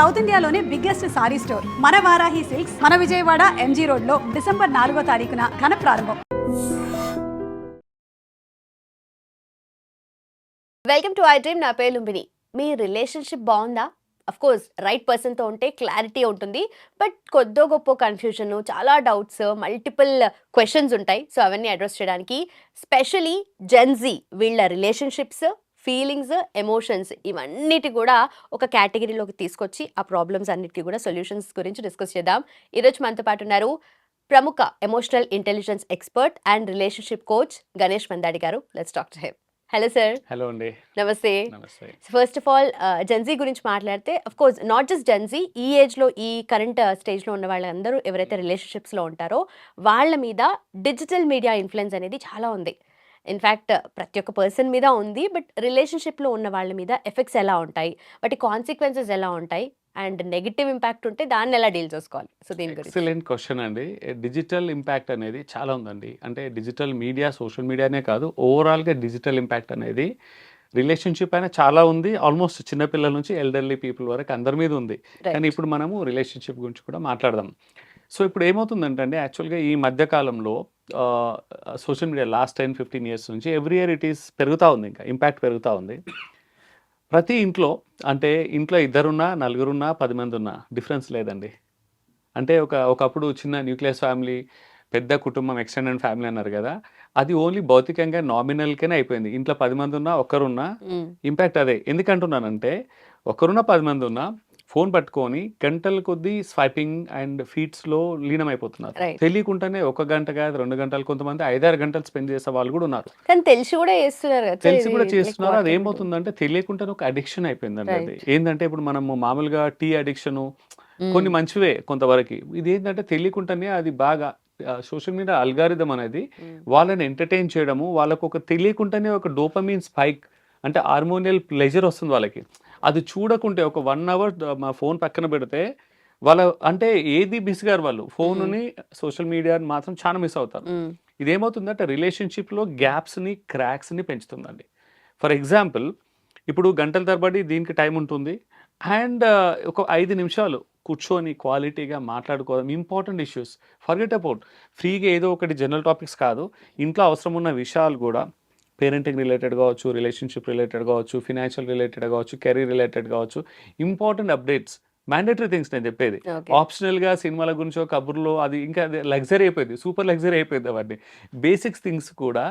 South ఇండియాలోనే biggest sari store. మన Varahi silks మన విజయవాడ ఎంజీ రోడ్లో డిసెంబర్ నాలుగో తారీఖున ఘన ప్రారంభం. వెల్కమ్ టు ఐ డ్రీమ్ నా పేరు లుంబిని. మీ రిలేషన్షిప్ బాగుందా? అఫ్ కోర్స్ రైట్ పర్సన్తో ఉంటే క్లారిటీ ఉంటుంది. బట్ కొద్దో గొప్ప కన్ఫ్యూజన్ చాలా డౌట్స్ మల్టిపుల్ క్వశ్చన్స్ ఉంటాయి. సో అవన్నీ అడ్రస్ చేయడానికి స్పెషలీ జెన్జీ వీళ్ళ రిలేషన్షిప్స్ ఫీలింగ్స్ ఎమోషన్స్ ఇవన్నిటి కూడా ఒక కేటగిరీలోకి తీసుకొచ్చి ఆ ప్రాబ్లమ్స్ అన్నిటికీ కూడా సొల్యూషన్స్ గురించి డిస్కస్ చేద్దాం. ఈరోజు మనతో పాటు ఉన్నారు ప్రముఖ emotional intelligence expert and relationship coach Ganesh Mandadi garu. Let's talk to him hello sir hello అండి. నమస్తే. నమస్తే. First of all gen Z గురించి మాట్లాడితే of course not just gen Z ఈ ఏజ్లో ఈ కరెంట్ స్టేజ్లో ఉన్న వాళ్ళందరూ ఎవరైతే రిలేషన్షిప్స్లో ఉంటారో వాళ్ళ మీద డిజిటల్ మీడియా ఇన్ఫ్లుయెన్స్ అనేది చాలా ఉంది. ఇన్ఫ్యాక్ట్ ప్రతి ఒక్క పర్సన్ మీద ఉంది బట్ రిలేషన్షిప్లో ఉన్న వాళ్ళ మీద ఎఫెక్ట్స్ ఎలా ఉంటాయి వాటి కాన్సిక్వెన్సెస్ ఎలా ఉంటాయి అండ్ నెగిటివ్ ఇంపాక్ట్ ఉంటే దాన్ని ఎలా డీల్ చేసుకోవాలి? సో దీని గురించి. ఎక్సలెంట్ క్వశ్చన్ అండి. డిజిటల్ ఇంపాక్ట్ అనేది చాలా ఉందండి. అంటే డిజిటల్ మీడియా సోషల్ మీడియానే కాదు ఓవరాల్గా డిజిటల్ ఇంపాక్ట్ అనేది రిలేషన్షిప్ అయినా చాలా ఉంది. ఆల్మోస్ట్ చిన్నపిల్లల నుంచి ఎల్డర్లీ పీపుల్ వరకు అందరి మీద ఉంది. కానీ ఇప్పుడు మనము రిలేషన్షిప్ గురించి కూడా మాట్లాడదాం. సో ఇప్పుడు ఏమవుతుందంటే అండి యాక్చువల్గా ఈ మధ్య కాలంలో social media last ten fifteen years నుంచి ఎవ్రీ ఇయర్ ఇట్ ఈస్ పెరుగుతూ ఉంది ఇంకా ఇంపాక్ట్ పెరుగుతూ ఉంది. ప్రతి ఇంట్లో అంటే ఇంట్లో ఇద్దరున్నా నలుగురున్నా పది మంది ఉన్నా డిఫరెన్స్ లేదండి. అంటే ఒక ఒకప్పుడు చిన్న న్యూక్లియస్ ఫ్యామిలీ పెద్ద కుటుంబం ఎక్స్టెండెడ్ ఫ్యామిలీ అన్నారు కదా అది ఓన్లీ భౌతికంగా నామినల్గానే అయిపోయింది. ఇంట్లో పది మంది ఉన్నా ఒక్కరున్నా మ్మ్. ఇంపాక్ట్ అదే. ఎందుకంటున్నానంటే ఒకరున్న పది మంది ఉన్నా ఫోన్ పట్టుకొని గంటల కొద్దీ స్వైపింగ్ అండ్ ఫీడ్స్లో లీనమైపోతున్నారు Right. తెలియకుండానే ఒక గంట కాదు రెండు గంటలు కొంతమంది ఐదారు గంటలు స్పెండ్ చేసే వాళ్ళు కూడా ఉన్నారు కానీ తెలిసి కూడా చేస్తున్నారు తెలిసి కూడా చేస్తున్నారు అది ఏమవుతుందంటే తెలియకుండానే ఒక అడిక్షన్ అయిపోయిందండి అది. ఏంటంటే ఇప్పుడు మనము మామూలుగా టీ అడిక్షన్ మ్మ్. కొన్ని మంచివే కొంతవరకు ఇది ఏంటంటే తెలియకుండానే అది బాగా సోషల్ మీడియా అల్గారిథం అనేది మ్మ్. వాళ్ళని ఎంటర్టైన్ చేయడము వాళ్ళకు ఒక తెలియకుండానే ఒక డోపమీన్ స్పైక్ అంటే హార్మోనియల్ ప్లెజర్ వస్తుంది వాళ్ళకి అది చూడకుంటే ఒక వన్ అవర్ మా ఫోన్ పక్కన పెడితే వాళ్ళ అంటే ఏది మిస్ గారు వాళ్ళు ఫోన్ని సోషల్ మీడియాని మాత్రం చాలా మిస్ అవుతారు. ఇదేమవుతుందంటే రిలేషన్షిప్లో గ్యాప్స్ని క్రాక్స్ని పెంచుతుందండి. ఫర్ ఎగ్జాంపుల్ ఇప్పుడు గంటల తరబడి దీనికి టైం ఉంటుంది అండ్ ఒక ఐదు నిమిషాలు కూర్చొని క్వాలిటీగా మాట్లాడుకోవడం ఇంపార్టెంట్ ఇష్యూస్ ఫర్గెట్ అబౌట్ ఫ్రీగా ఏదో ఒకటి జనరల్ టాపిక్స్ కాదు. ఇంట్లో అవసరం ఉన్న విషయాలు కూడా పేరెంటింగ్ రిలేటెడ్ కావచ్చు రిలేషన్షిప్ రిలేటెడ్ కావచ్చు ఫినాన్షియల్ రిలేటెడ్ కావచ్చు కెరీర్ రిలేటెడ్ కావచ్చు ఇంపార్టెంట్ అప్డేట్స్ మ్యాండేటరీ థింగ్స్ నేను చెప్పేది Okay. ఆప్షనల్గా సినిమాల గురించో కబుర్లో అది ఇంకా లగ్జరీ అయిపోయింది సూపర్ లగ్జరీ అయిపోయింది అవన్నీ బేసిక్స్ థింగ్స్ కూడా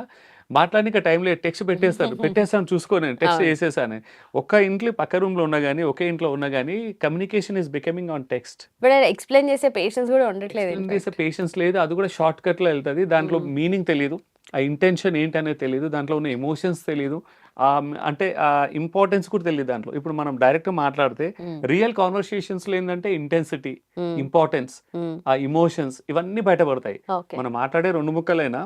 మాట్లాడడానికి టైంలో టెక్స్ట్ పెట్టేస్తాను పెట్టేస్తాను చూసుకోని టెక్స్ట్ అవును. చేసేసాను ఒక్క ఇంట్లో పక్క రూమ్లో ఉన్నా కానీ ఒకే ఇంట్లో ఉన్నా కానీ communication is becoming on text explain చేసే పేషెన్స్ కూడా ఉండట్లేదు. చేసే పేషెన్స్ లేదు అది కూడా షార్ట్ కట్లో వెళ్తుంది దాంట్లో మీనింగ్ తెలియదు ఆ ఇంటెన్షన్ ఏంటి అనేది తెలియదు దాంట్లో ఉన్న ఎమోషన్స్ తెలియదు ఆ అంటే ఆ ఇంపార్టెన్స్ కూడా తెలియదు దాంట్లో ఇప్పుడు మనం డైరెక్ట్ మాట్లాడితే. రియల్ కాన్వర్సేషన్స్లో ఏంటంటే ఇంటెన్సిటీ. ఇంపార్టెన్స్. ఆ ఇమోషన్స్ ఇవన్నీ బయటపడతాయి మనం మాట్లాడే రెండు ముక్కలైనా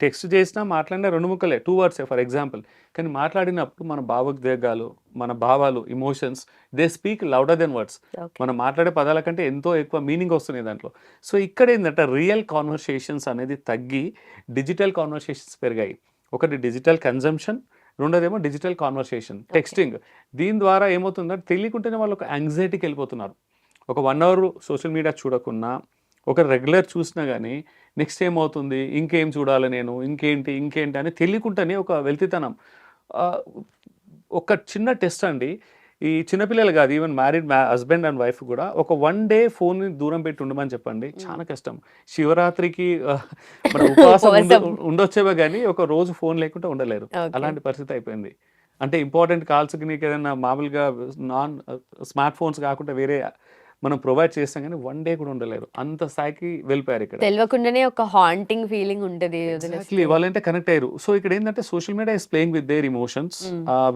టెక్స్ట్ చేసినా మాట్లాడినా రెండు ముక్కలే టూ వర్డ్సే ఫర్ ఎగ్జాంపుల్ కానీ మాట్లాడినప్పుడు మన భావోద్వేగాలు మన భావాలు emotions they speak louder than words మనం మాట్లాడే పదాల కంటే ఎంతో ఎక్కువ మీనింగ్ వస్తున్నాయి దాంట్లో. సో ఇక్కడ ఏంటంటే రియల్ కాన్వర్సేషన్స్ అనేది తగ్గి డిజిటల్ కాన్వర్సేషన్స్ పెరిగాయి. ఒకటి డిజిటల్ కన్జంప్షన్ రెండోదేమో డిజిటల్ కాన్వర్సేషన్ టెక్స్టింగ్ దీని ద్వారా ఏమవుతుందంటే తెలియకుండానే వాళ్ళు ఒక యాంగ్జైటీకి వెళ్ళిపోతున్నారు. ఒక వన్ అవర్ సోషల్ మీడియా చూడకున్నా ఒక రెగ్యులర్ చూసినా కానీ నెక్స్ట్ ఏమవుతుంది? ఇంకేం చూడాలి నేను? ఇంకేంటి? ఇంకేంటి? అని తెలియకుండానే ఒక వెళ్తితనం ఒక చిన్న టెస్ట్ అండి. ఈ చిన్నపిల్లలు కాదు even married husband and wife కూడా ఒక వన్ డే ఫోన్ దూరం పెట్టి ఉండమని చెప్పండి. చాలా కష్టం. శివరాత్రికి మన ఉపవాసం ఉండ- ఉపవాసం. ఉండొచ్చేవే కానీ ఒక రోజు ఫోన్ లేకుండా ఉండలేరు. అలాంటి పరిస్థితి అయిపోయింది. అంటే ఇంపార్టెంట్ కాల్స్కి నీకు ఏదైనా మామూలుగా నాన్ స్మార్ట్ ఫోన్స్ కాకుండా వేరే మనం ప్రొవైడ్ చేస్తాం కానీ వన్ డే కూడా ఉండలేరు. అంత స్థాయికి వెళ్ళిపోయారు ఇక్కడ. తెలియకుండానే ఒక హాంటింగ్ ఫీలింగ్ ఉంటది. ఎగ్జాక్ట్లీ వాళ్ళంటే కనెక్ట్ అయ్యారు. సో ఇక్కడ ఏంటంటే social media is playing with their emotions.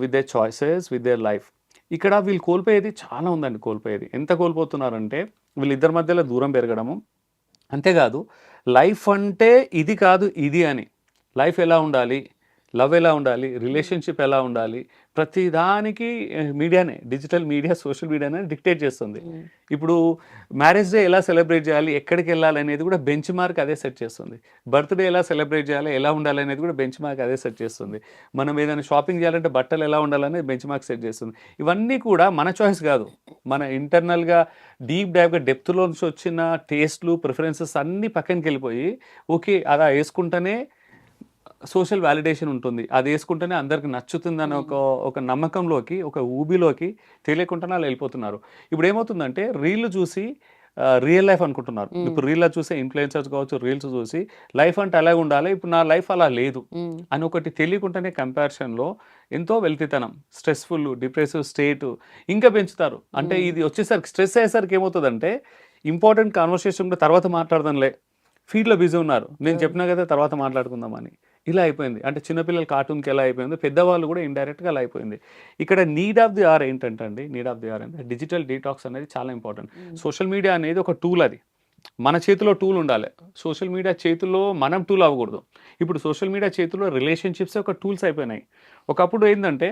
With their choices with their life ఇక్కడ వీళ్ళు కోల్పోయేది చాలా ఉందండి కోల్పోయేది. ఎంత కోల్పోతున్నారంటే వీళ్ళిద్దరి మధ్యలో దూరం పెరగడము. అంతేకాదు లైఫ్ అంటే ఇది కాదు ఇది అని. లైఫ్ ఎలా ఉండాలి? లవ్ ఎలా ఉండాలి? రిలేషన్షిప్ ఎలా ఉండాలి? ప్రతి దానికి మీడియానే డిజిటల్ మీడియా సోషల్ మీడియానే డిక్టేట్ చేస్తుంది. ఇప్పుడు మ్యారేజ్ డే ఎలా సెలబ్రేట్ చేయాలి? ఎక్కడికి వెళ్ళాలి అనేది కూడా బెంచ్ మార్క్ అదే సెట్ చేస్తుంది. బర్త్డే ఎలా సెలబ్రేట్ చేయాలి? ఎలా ఉండాలి అనేది కూడా బెంచ్ మార్క్ అదే సెట్ చేస్తుంది. మనం ఏదైనా షాపింగ్ చేయాలంటే బట్టలు ఎలా ఉండాలనేది బెంచ్ మార్క్ సెట్ చేస్తుంది. ఇవన్నీ కూడా మన చాయిస్ కాదు. మన ఇంటర్నల్గా డీప్ డైవ్గా డెప్త్లో నుంచి వచ్చిన టేస్ట్లు ప్రిఫరెన్సెస్ అన్నీ పక్కనకి వెళ్ళిపోయి ఓకే అలా వేసుకుంటేనే సోషల్ వాలిడేషన్ ఉంటుంది. అది వేసుకుంటేనే అందరికి నచ్చుతుందని ఒక ఒక నమ్మకంలోకి ఒక ఊబిలోకి తెలియకుండానే వాళ్ళు వెళ్ళిపోతున్నారు. ఇప్పుడు ఏమవుతుందంటే రీల్ చూసి రియల్ లైఫ్ అనుకుంటున్నారు. ఇప్పుడు రీల్లో చూసే ఇన్ఫ్లుయెన్సర్స్ కావచ్చు రీల్స్ చూసి లైఫ్ అంటే అలాగే ఉండాలి. ఇప్పుడు నా లైఫ్ అలా లేదు అని ఒకటి తెలియకుండానే కంపారిజన్లో ఎంతో వెళ్తితనం స్ట్రెస్ఫుల్ డిప్రెసివ్ స్టేట్ ఇంకా పెంచుతారు. అంటే. ఇది వచ్చేసరికి స్ట్రెస్ అయ్యేసరికి ఏమవుతుందంటే ఇంపార్టెంట్ కాన్వర్సేషన్ కూడా తర్వాత మాట్లాడదాంలే. ఫీల్డ్లో బిజీ ఉన్నారు. నేను. చెప్పినా కదా తర్వాత మాట్లాడుకుందామని. ఇలా అయిపోయింది. అంటే చిన్నపిల్లల కార్టూన్కి ఎలా అయిపోయింది పెద్దవాళ్ళు కూడా ఇండైరెక్ట్గా అలా అయిపోయింది. ఇక్కడ నీడ్ ఆఫ్ ది ఆర్ ఏంటంటే అండి నీడ్ ఆఫ్ ది ఆర్ అంటే డిజిటల్ డీటాక్స్ అనేది చాలా ఇంపార్టెంట్. సోషల్ మీడియా అనేది ఒక టూల్ అది. మన చేతిలో టూల్ ఉండాలి. సోషల్ మీడియా చేతిలో మనం టూల్ అవ్వకూడదు. ఇప్పుడు సోషల్ మీడియా చేతిలో రిలేషన్షిప్స్ ఒక టూల్స్ అయిపోయినాయి. ఒకప్పుడు ఏంటంటే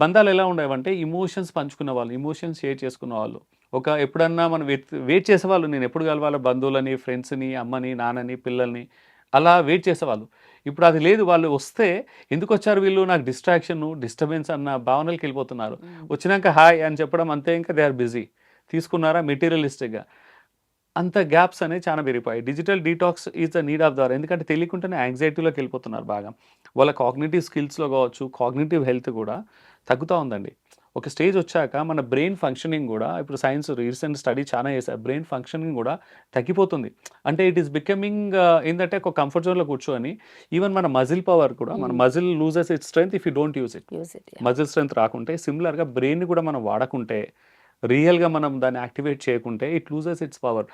బంధాలు ఎలా ఉండేవంటే ఇమోషన్స్ పంచుకున్న వాళ్ళు ఇమోషన్స్ షేర్ చేసుకున్న వాళ్ళు. ఒక ఎప్పుడన్నా మనం వెయిట్ వెయిట్ చేసేవాళ్ళు. నేను ఎప్పుడు కలవాలి? బంధువులని ఫ్రెండ్స్ని అమ్మని నాన్నని పిల్లల్ని అలా వెయిట్ చేసేవాళ్ళు. ఇప్పుడు అది లేదు వాళ్ళు వస్తే ఎందుకు వచ్చారు వీళ్ళు? నాకు డిస్ట్రాక్షన్ డిస్టర్బెన్స్ అన్న భావనలకు వెళ్ళిపోతున్నారు. వచ్చినాక హాయ్ అని చెప్పడం అంతే ఇంకా దే ఆర్ బిజీ తీసుకున్నారా? మెటీరియలిస్టిక్గా అంత గ్యాప్స్ అనేవి చాలా పెరిగిపోయాయి. Digital detox is the need of hour ఎందుకంటే తెలియకుండానే యాంగ్జైటీలోకి వెళ్ళిపోతున్నారు బాగా. వాళ్ళ కాగ్నేటివ్ స్కిల్స్లో కావచ్చు కాగ్నేటివ్ హెల్త్ కూడా తగ్గుతూ ఉందండి. ఒక స్టేజ్ వచ్చాక మన బ్రెయిన్ ఫంక్షనింగ్ కూడా ఇప్పుడు సైన్స్ రీసెంట్ స్టడీ చాలా చేశారు. బ్రెయిన్ ఫంక్షనింగ్ కూడా తగ్గిపోతుంది. అంటే ఇట్ ఈస్ బికమింగ్ ఏంటంటే ఒక కంఫర్ట్ జోన్లో కూర్చొని ఈవెన్ మన మజిల్ పవర్ కూడా మన. Muscle loses its strength if you don't use it muscle strength రాకుంటే సిమిలర్గా బ్రెయిన్ కూడా మనం వాడకుంటే రియల్గా మనం దాన్ని యాక్టివేట్ చేయకుంటే ఇట్ లూజెస్ ఇట్స్ పవర్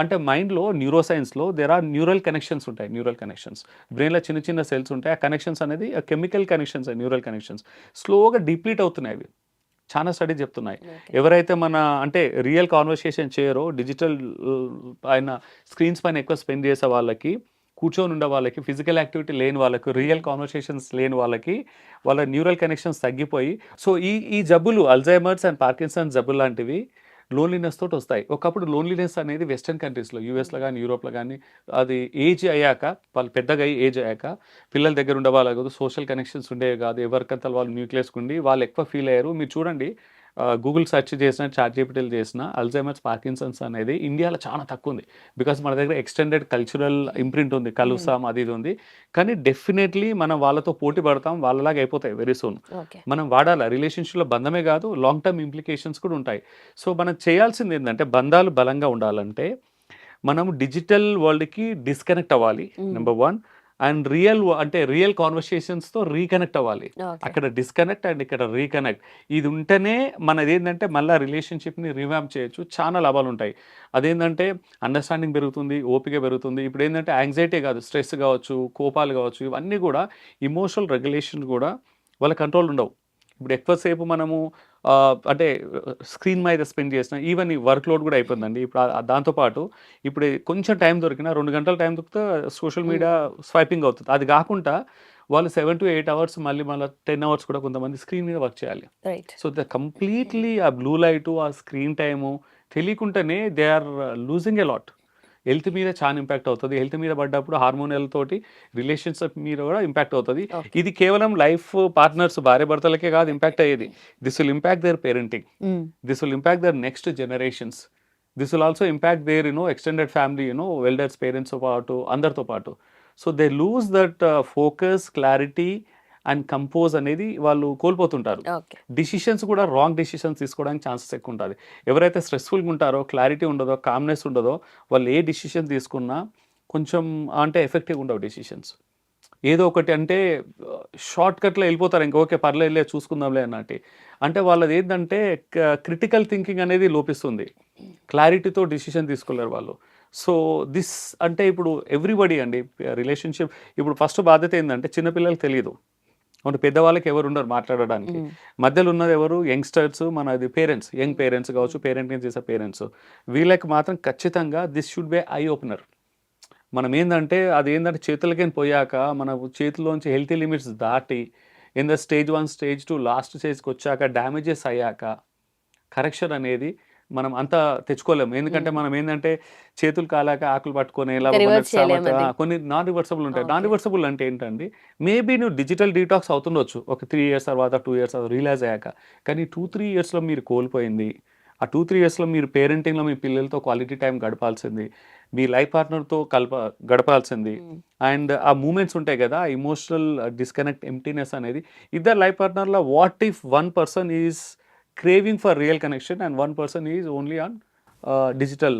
అంటే మైండ్లో న్యూరో సైన్స్లో దేర్ ఆర్ న్యూరల్ కనెక్షన్స్ ఉంటాయి న్యూరల్ కనెక్షన్స్ బ్రెయిన్లో చిన్న చిన్న సెల్స్ ఉంటాయి ఆ కనెక్షన్స్ అనేది కెమికల్ కనెక్షన్స్ న్యూరల్ కనెక్షన్స్ స్లోగా డిప్లీట్ అవుతున్నాయి అవి. చాలా స్టడీ చెప్తున్నాయి. ఎవరైతే మన అంటే రియల్ కాన్వర్సేషన్ చేయరో డిజిటల్ ఆయన స్క్రీన్స్ పైన ఎక్కువ స్పెండ్ చేసే వాళ్ళకి కూర్చొని ఉండే వాళ్ళకి ఫిజికల్ యాక్టివిటీ లేని వాళ్ళకి రియల్ కాన్వర్సేషన్స్ లేని వాళ్ళకి వాళ్ళ న్యూరల్ కనెక్షన్స్ తగ్గిపోయి సో ఈ ఈ జబ్బులు అల్జైమర్స్ అండ్ పార్కిన్సన్ జబ్బులు లాంటివి లోన్లీనెస్ తోటి వస్తాయి. ఒకప్పుడు లోన్లీనెస్ అనేది వెస్టర్న్ కంట్రీస్లో యూఎస్లో కానీ యూరోప్లో కానీ అది ఏజ్ అయ్యాక వాళ్ళు పెద్దగా అయ్యి ఏజ్ అయ్యాక పిల్లల దగ్గర ఉండవాళ్ళు కాదు సోషల్ కనెక్షన్స్ ఉండేవి కాదు. ఎవరికంతా వాళ్ళు న్యూక్లియస్ ఉండి వాళ్ళు ఎక్కువ ఫీల్ అయ్యారు. మీరు చూడండి గూగుల్ సెర్చ్ చేసిన చాట్ జీపీటీలు చేసిన అల్జైమర్స్ పార్కిన్సన్స్ అనేది ఇండియాలో చాలా తక్కువ ఉంది. బికాస్ మన దగ్గర ఎక్స్టెండెడ్ కల్చరల్ ఇంప్రింట్ ఉంది కలుసాం అది ఇది ఉంది. కానీ డెఫినెట్లీ మనం వాళ్ళతో పోటీ పడతాం వాళ్ళలాగా అయిపోతాయి వెరీ సూన్. మనం వాడాలి? రిలేషన్షిప్లో బంధమే కాదు లాంగ్ టర్మ్ ఇంప్లికేషన్స్ కూడా ఉంటాయి. సో మనం చేయాల్సింది ఏంటంటే బంధాలు బలంగా ఉండాలంటే మనం డిజిటల్ వరల్డ్కి డిస్కనెక్ట్ అవ్వాలి Mm. Number one. And real అంటే రియల్ కాన్వర్సేషన్స్తో రీకనెక్ట్ అవ్వాలి. అక్కడ డిస్కనెక్ట్ అండ్ ఇక్కడ రీకనెక్ట్. ఇది ఉంటేనే మనది ఏంటంటే మళ్ళీ రిలేషన్షిప్ని రివామ్ చేయొచ్చు. చాలా లాభాలు ఉంటాయి అదేంటంటే అండర్స్టాండింగ్ పెరుగుతుంది ఓపిక పెరుగుతుంది. ఇప్పుడు ఏంటంటే యాంగ్జైటీ కాదు స్ట్రెస్ కావచ్చు కోపాలు కావచ్చు ఇవన్నీ కూడా ఇమోషనల్ రెగ్యులేషన్ కూడా వాళ్ళ కంట్రోల్ ఉండవు. ఇప్పుడు ఎక్కువసేపు మనము అంటే స్క్రీన్ మీద స్పెండ్ చేసిన ఈవెన్ ఈ వర్క్ లోడ్ కూడా అయిపోయిందండి. ఇప్పుడు దాంతోపాటు ఇప్పుడు కొంచెం టైం దొరికినా రెండు గంటల టైం దొరికితే సోషల్ మీడియా స్వైపింగ్ అవుతుంది. అది కాకుండా వాళ్ళు సెవెన్ టు ఎయిట్ అవర్స్ మళ్ళీ మళ్ళీ టెన్ అవర్స్ కూడా కొంతమంది స్క్రీన్ మీద వర్క్ చేయాలి. రైట్. సో ద కంప్లీట్లీ ఆ బ్లూ లైట్ ఆ స్క్రీన్ టైము తెలియకుండానే they are losing a lot. Health మీద చాలా ఇంపాక్ట్ అవుతుంది. హెల్త్ మీద పడ్డప్పుడు హార్మోనల్ తోటి రిలేషన్షిప్ మీద కూడా ఇంపాక్ట్ అవుతుంది. ఇది కేవలం లైఫ్ పార్ట్నర్స్ భార్య భర్తలకే కాదు ఇంపాక్ట్ అయ్యేది. This will impact their parenting this will impact their next generations this will also impact their you know extended family you know elders పేరెంట్స్తో పాటు అందరితో పాటు. So they lose that focus clarity and compose అనేది వాళ్ళు కోల్పోతుంటారు. Decisions కూడా wrong decisions తీసుకోవడానికి chances ఎక్కువ ఉంటుంది. ఎవరైతే స్ట్రెస్ఫుల్గా ఉంటారో క్లారిటీ ఉండదో కామ్నెస్ ఉండదో వాళ్ళు ఏ డిసిషన్ తీసుకున్నా కొంచెం అంటే ఎఫెక్టివ్గా ఉండవు డిసిషన్స్ ఏదో ఒకటి అంటే షార్ట్ కట్లో వెళ్ళిపోతారు. ఇంకా ఓకే పర్లేదులే చూసుకుందాంలే అన్నట్టు. అంటే వాళ్ళది ఏంటంటే క్రిటికల్ థింకింగ్ అనేది లోపిస్తుంది. క్లారిటీతో డిసిషన్ తీసుకోలేరు వాళ్ళు. సో దిస్ అంటే ఇప్పుడు ఎవ్రీబడి అండి రిలేషన్షిప్ ఇప్పుడు ఫస్ట్ బాధ్యత ఏంటంటే చిన్నపిల్లలకు తెలియదు అంటే పెద్దవాళ్ళకి ఎవరు ఉండరు మాట్లాడడానికి. మధ్యలో ఉన్నది ఎవరు? యంగ్స్టర్స్ మనది పేరెంట్స్ యంగ్ పేరెంట్స్ కావచ్చు పేరెంటింగ్ చేసే పేరెంట్స్. వీళ్ళకి మాత్రం ఖచ్చితంగా this should be eye opener. మనం ఏందంటే అది ఏంటంటే చేతులకైనా పోయాక మన చేతిలోంచి హెల్తీ లిమిట్స్ దాటి in the stage one stage two last స్టేజ్కి వచ్చాక డ్యామేజెస్ అయ్యాక కరెక్షన్ అనేది మనం అంతా తెచ్చుకోలేము. ఎందుకంటే మనం ఏంటంటే చేతులు కాలాక ఆకులు పట్టుకొని. కొన్ని నాన్ రివర్సబుల్ ఉంటాయి. నాన్. రివర్సబుల్ అంటే ఏంటండి మేబీ నువ్వు డిజిటల్ డీటాక్స్ అవుతుండొచ్చు. ఒక త్రీ ఇయర్స్ తర్వాత టూ ఇయర్స్ తర్వాత రియలైజ్ అయ్యాక. కానీ టూ త్రీ ఇయర్స్లో మీరు కోల్పోయింది ఆ టూ త్రీ ఇయర్స్లో మీరు పేరెంటింగ్లో మీ పిల్లలతో క్వాలిటీ టైం గడపాల్సింది మీ లైఫ్ పార్ట్నర్తో కలప గడపాల్సింది. అండ్ ఆ మూమెంట్స్ ఉంటాయి కదా ఇమోషనల్ డిస్కనెక్ట్ ఎంటీనెస్ అనేది. ఇద్దరు life పార్ట్నర్లో what if one person is craving for real connection and one person is only on digital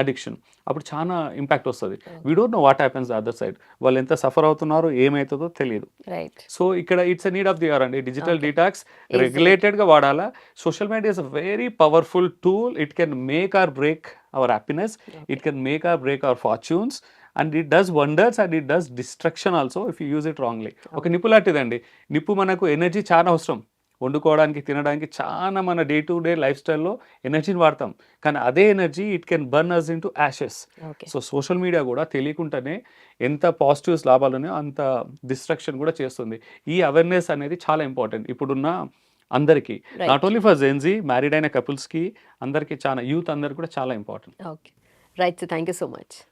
addiction అప్పుడు చాలా ఇంపాక్ట్ వస్తుంది. We don't know what happens the other side వాళ్ళు ఎంత suffer అవుతున్నారో ఏమవుతుందో తెలియదు. రైట్ సో ఇక్కడ it's need of the hour అండి. డిజిటల్. డీటాక్స్. రెగ్యులేటెడ్గా వాడాలా. Social media is a very powerful tool it can make or break our happiness it can make or break our fortunes and it does wonders and it does destruction also if you use it wrongly ఒక నిప్పు లాంటిదండి. నిప్పు మనకు energy చాలా అవసరం. వండుకోవడానికి తినడానికి చాలా మన డే టు డే లైఫ్ స్టైల్లో ఎనర్జీని వాడతాం. కానీ అదే energy it can burn us into ashes so social media కూడా తెలియకుండానే ఎంత పాజిటివ్స్ లాభాలు ఉన్నాయో అంత డిస్ట్రక్షన్ కూడా చేస్తుంది. ఈ అవేర్నెస్ అనేది చాలా ఇంపార్టెంట్. ఇప్పుడున్న అందరికీ. Not only for gen Z married అయిన కపుల్స్కి అందరికీ చాలా యూత్ అందరికి కూడా చాలా important. Okay. Right. Thank you so much.